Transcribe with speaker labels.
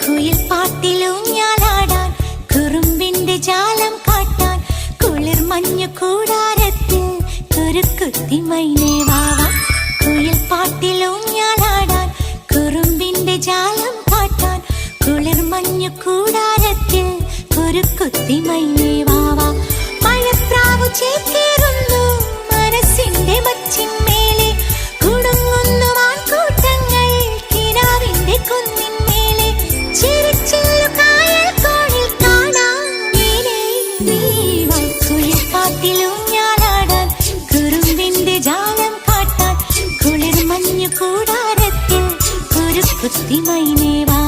Speaker 1: കുയിൽ പാട്ടിലൂഞ്ഞാലാടാൻ കുറുമ്പിന്റെ ജാലം കാട്ടാൻ കുളിർ കൂടാരത്തിൽ കുരുക്കുത്തി മൈനേ വാവ കുയിൽ പാട്ടിലൂഞ്ഞാലാടാൻ കുറുമ്പിന്റെ ജാലം കാട്ടാൻ കുളിർ കൂടാരത്തിൽ കുരുക്കുത്തി മൈനേ വാവ കൂടാരത്തിൽ ഒരു കുത്തിമൈനേവാ